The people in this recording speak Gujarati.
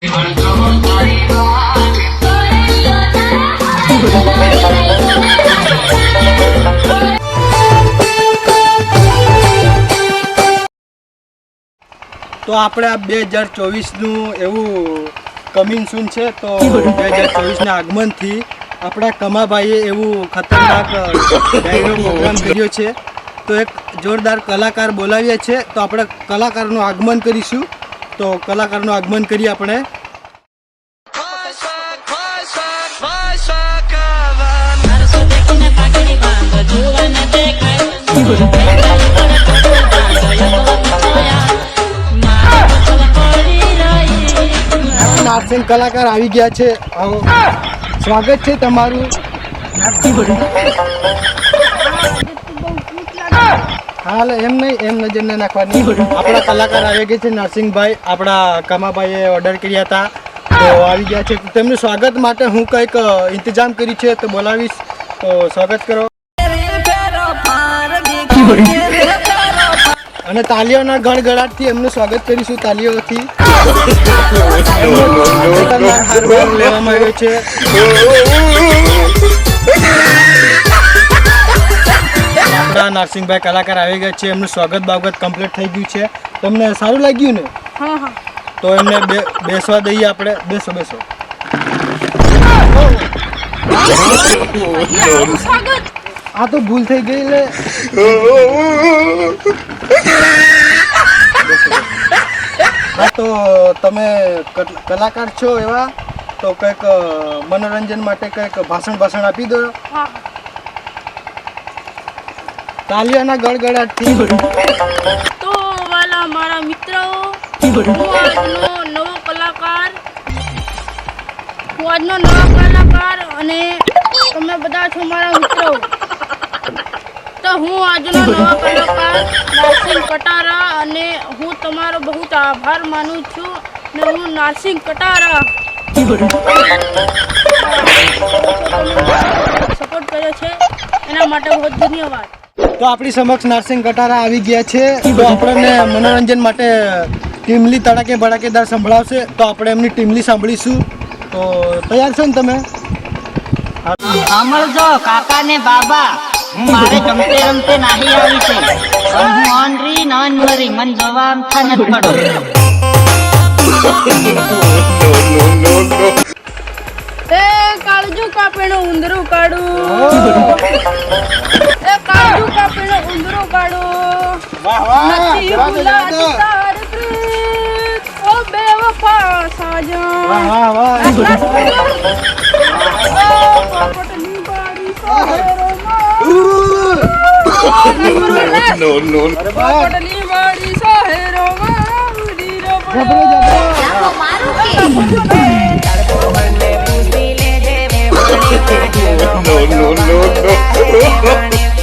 તો આપણે આ બે હજાર ચોવીસનું એવું કમિંગ સૂન છે, તો બે હજાર ચોવીસના આગમનથી આપણા કમાભાઈએ એવું ખતરનાક ડાયરો પ્રોગ્રામ કર્યો છે. તો એક જોરદાર કલાકાર બોલાવીએ છીએ તો આપણે કલાકારનું આગમન કરીશું. તો કલાકારનું આગમન કરીએ આપણે. નારસિંગ કલાકાર આવી ગયા છે. સ્વાગત છે તમારું. હાલ એમ નહીં, એમ નજર ન નાખવાની. આપણા કલાકાર આવી ગયા છે, નરસિંહભાઈ. આપણા કમાભાઈએ ઓર્ડર કર્યા હતા. તો આવી ગયા છે. તેમનું સ્વાગત માટે હું કંઈક ઇંતજામ કરી છે, તો બોલાવીશ. તો સ્વાગત કરો. અને તાલીઓના ગણગડાટથી એમનું સ્વાગત કરીશું, તાલીઓથી. લેવામાં આવ્યો છે. આપણા નરસિંહભાઈ કલાકાર આવી ગયા છે. એમનું સ્વાગત બાગત કમ્પ્લીટ થઈ ગયું છે. તમને સારું લાગ્યું ને? હા હા. તો એમને બે- બેસવા દઈએ આપણે. બેસો બેસો. આ તો ભૂલ થઈ ગઈ લે. હા તો તમે કલાકાર છો એવા? તો કંઈક મનોરંજન માટે કંઈક ભાષણ ભાષણ આપી દો. હા તાલીઓના ગળગડાટથી તો વાલા મારા મિત્રો હું આજનો નવો કલાકાર, હું આજનો નવો કલાકાર અને તમે બધા છો મારા મિત્રો. તો હું આજનો નવો કલાકાર નારસિંહ કટારા, અને હું તમારો બહુ આભાર માનું છું, ને હું નારસિંહ કટારા. સપોર્ટ કર્યો છે, એના માટે બહુ ધન્યવાદ. તો આપણી સમક્ષ નરસિંહ કટારા આવી ગયા છે. તો આપણને મનોરંજન માટે ટીમલી તડાકે ભડાકેદાર સંભળાવશે. તો આપણે એમની ટીમલી સાંભળીશું. તો તૈયાર છો ને તમે? સાંભળજો કાકા ને બાબા. હું મારે ગમતે રમતે નાહી આવી છે. પણ હું ઓનરી નોન મરી મન જોવા આમથા નથી પડો એ કાળજુ કાપેનું ઉંદરું કાઢું. એ કાળજુ કાપીને ઉંદરું કાઢું. વાહ વાહ. ઓ બેવફા સાજન વાહ વાહ વાહ. પોપટની બારી અરે ઉડી રો જબરો જબરો. No, no, no, no.